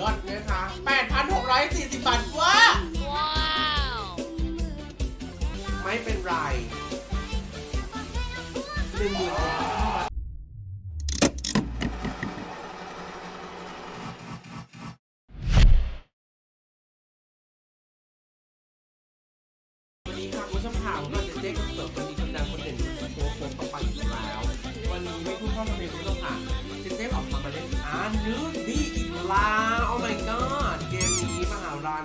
ลดเลยค่ะ8,640 บาทว้า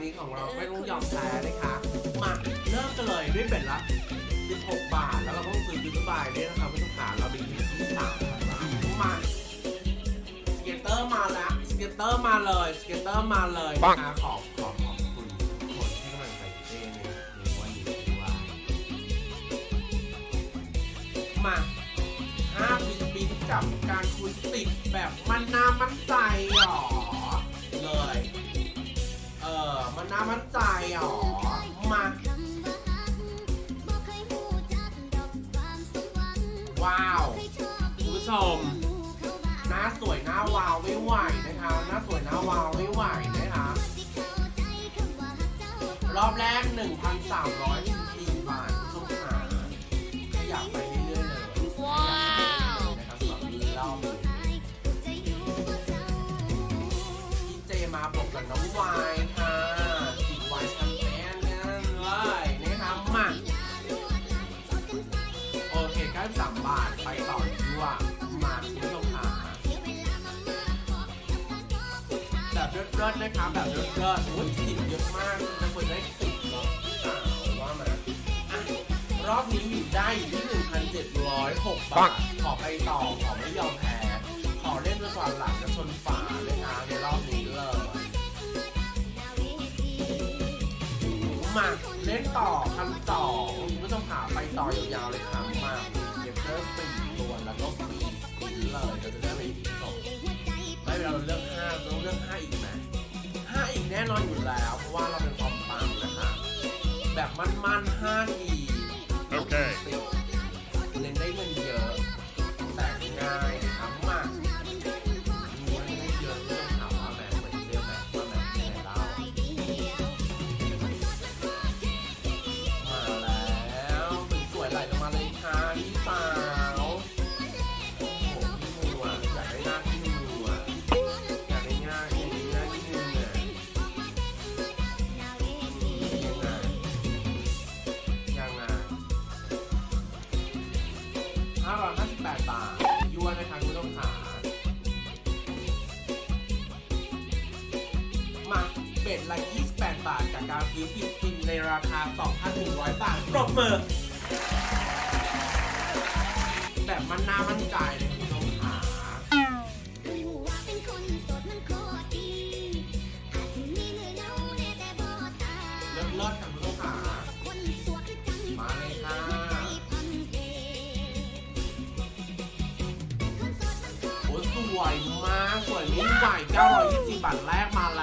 นี้ของเราไม่ต้องยอมแพ้นะคะ มาเริ่มกันเลยด้วยเป็ดละ 16 บาท แล้วเราก็ซื้อยูทูบายด้วยนะครับคุณผู้ชมขาเราเป็นที่ซื้อสามพันบาทมาสเก็ตเตอร์มาแล้วสเก็ตเตอร์มาเลยสเก็ตเตอร์มาเลยนะคะขอบขอบขอบคุณทุกคนที่กำลังใจเจ๊ในในวันนี้ด้วยมา5ปีปีกับการคุยติดแบบมันน่ามั่นใจหรอเลยเออ มันน่ามั่นใจหรอมา ว้าวคุณผู้ชมหน้าสวยหน้าวาวไม่ไหวนะคะหน้าสวยหน้าวาวไม่ไหวนะคะ รอบแรก 1,314บาทคุณผู้ชมขาขยับไปเรื่อยๆเลยว้าวนะครับสำหรับรอบนี้พี่เจมาบอกกับน้องวา ลิศๆนะคะแบบเลิศๆโอ้ยสิบเยอะมากจะควรได้สิบเนาะสาวว่ามาอะรอบนี้อยู่ได้อยู่ที่1,706บาท ขอไปต่อ ขอไม่ยอมแพ้ ขอเล่นจนกว่าหลังจะชนฝาเลยนะในรอบนี้เลยมาเล่นต่อพันสองคุณผู้ชมขาไปต่อยาวๆเลยค่ะมาเก็บเพิ่มสี่ตัวแล้วก็ปีปีเลยเราจะได้ไปที่สองไม่เป็นไรเราเลือกห้าเราต้องเลือกห้าอีกไหมห้าอีก แน่นอนอยู่แล้วเพราะว่าเราเป็นความปังนะคะ แบบมั่นๆห้าทีโอเคเล่นได้เงินเย เบ็ดละ 28 บาท จากการซื้อฟิลิปปินส์ในราคา 2,100 บาทปรบมือแบบมันน่ามั่นใจเลยคุณผู้ชมขาเลิศเลิศค่ะคุณผู้ชมขามาเลยค่ะโอ้ยสวยมาก สวยไม่ไหว920บาทแรกมาแล้ว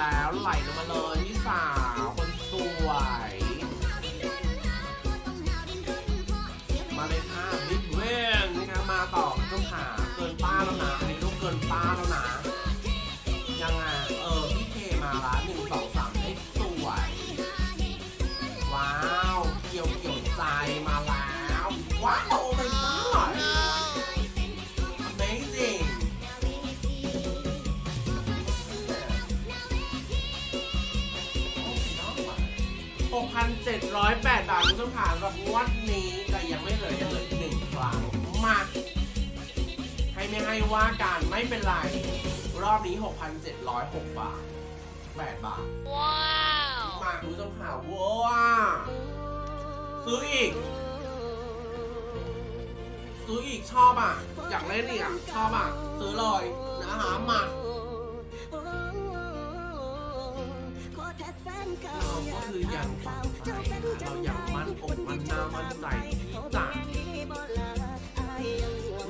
6,708 บาทคุณผู้ชมขาสำหรับงวดนี้แต่ยังไม่เหลือยังเหลืออีกหนึ่งครั้งมาให้ไม่ให้ว่ากันไม่เป็นไร รอบนี้ 6,706 บาท 8 บาท Wow! มาคุณผู้ชมข่าวว้าซื้ออีก ซื้ออีกชอบอะ อยากเล่นอีกอะ ชอบอะ ซื้อเลยนะคะมา เราก็คือยังฝังใจเรายังมั่นอกมั่นหน้ามั่นใจที่จะ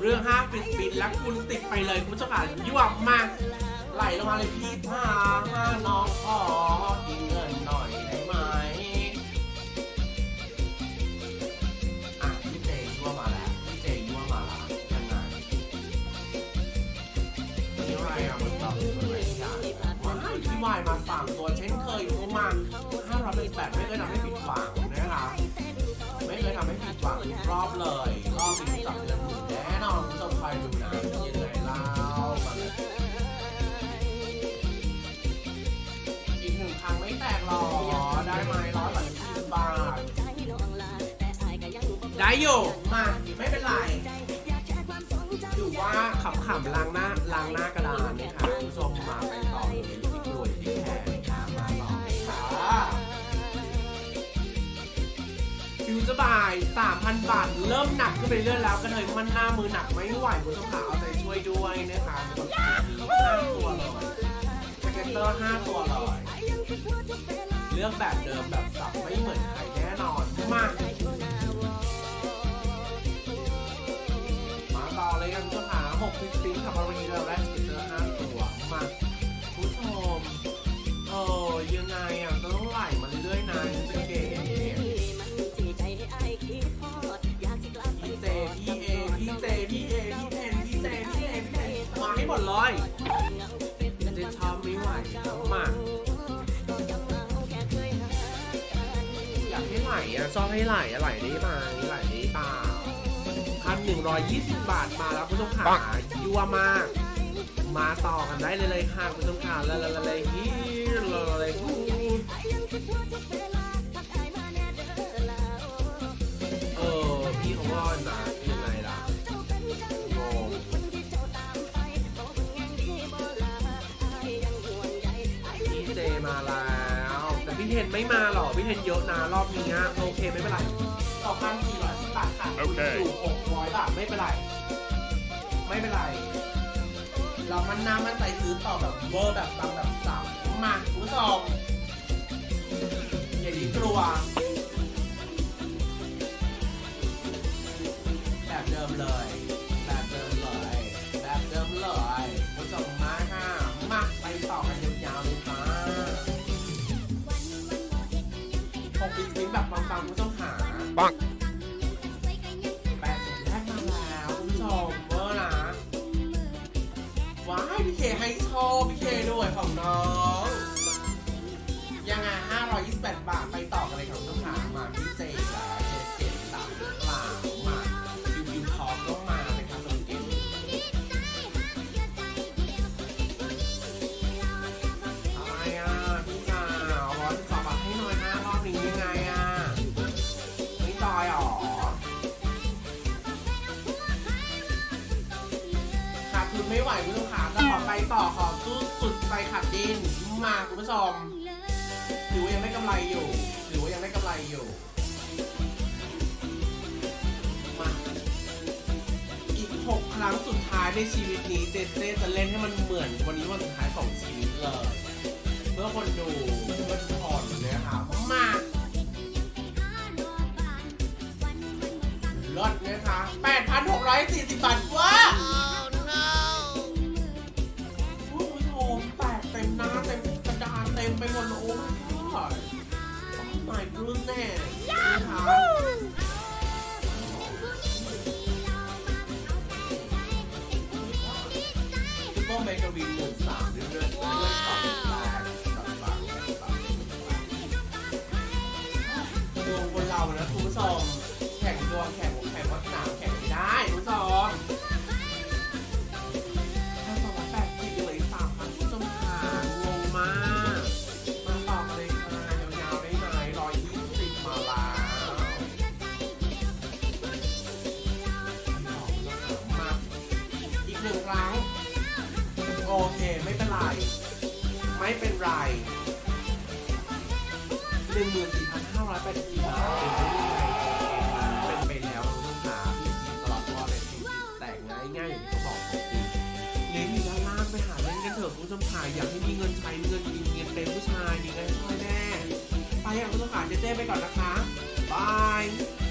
เรื่องห้าฟิสปินและคุณติดไปเลยคุณเจ้าค่ะยั่วมาก ไหลลงมาเลยพี่พาน้องขอ รอบเลย รอบนี้จับเงินหมื่นแน่นอนคุณผู้ชมคอยดูนะยังไงเล่ามาเลยอีกหนึ่งครั้งไม่แตกหรอได้ไหมร้อยสามสิบบาท ได้อยู่ มาไม่เป็นไรถือว่าขำๆล้างหน้าล้างหน้ากระดาน จะบาย 3,000 บาท เริ่มหนักขึ้นไปเรื่อยๆแล้วก็เลยมันหน้ามือหนักไม่ไหวคุณผู้ชมขาเอาใจช่วยด้วยนะคะห้าตัวเลยสเก็ตเตอร์5ตัวเลยเลือกแบบเดิมแบบสับไม่เหมือนใครแน่นอนมามาต่อเลยกันคุณผู้ชมขา6ฟิสติงขับมาวันนี้เราได้ ไหลอะชอบให้ไหลอะไหลได้ไหมไหลได้เปล่าคันหนึ่งร้อยยี่สิบบาทมาแล้วคุณผู้ชมขายั่วมาก มาต่อกันได้เลยเลยค่ะคุณผู้ชมขาเลยเลยเลยฮีเลย เทนไม่มาหรอกพี่เทนเยอะนะรอบนี้อะโอเคไม่เป็นไรสองพันสี่ร้อยสิบบาทค่ะโอเคอยู่หกร้อยบาทไม่เป็นไร ไม่เป็นไร เรามันน้ำมันใจซื้อต่อแบบเวอร์แบบตังแบบสามมาคุณผู้ชมอย่าดีกลัว แบบเดิมเลย 528 บาท ไปต่อกันเลยครับต้องหามาพี่เจแล้วเจเจ็ดสามหรือเปล่ามาคิวคิวทองต้องมานะครับสำหรับเกมนี้อะไรอะพี่สาวร้อยสิบสองบาทให้หน่อยนะรอบนี้ยังไงอะไม่จอยหรอขาดทุนไม่ไหวคุณผู้ชมขาจะขอไปต่อขอสู้สุดใจขาดดินมาคุณผู้ชม ไรอยู่ถือว่ายังได้กำไรอยู่ มา อีกหกครั้งสุดท้ายในชีวิตนี้เจเจจะเล่นให้มันเหมือนวันนี้วันสุดท้ายของชีวิตเลย เพื่อคนดูเพื่อทุกคนนะครับมาลดนะคะ8,640บาท my goodness นะคะซุปเปอร์เมกาวินหมื่นสามเรื่อยๆเรื่อยๆสองแรกสองสามสามดวงคนเรานะคุณผู้ชมแข่งดวงแข่ง ไม่เป็นไรหนึ่งหมื่นสี่พันห้าร้อยแปดสิบบาทเป็นไปแล้วคุณผู้ชมขาพี่ทีตลอดว่าเลยจริงๆแต่ง่ายง่ายอย่างที่เขาบอกจริงๆลิงก์อยู่ด้านล่างไปหาเล่นกันเถอะคุณผู้ชมขาอยากให้มีเงินใช้เงินกินเงินเป็นผู้ชายมีเงินช่วยแน่ไปอย่างคุณผู้ชมขาเจ๊ไปก่อนนะคะบาย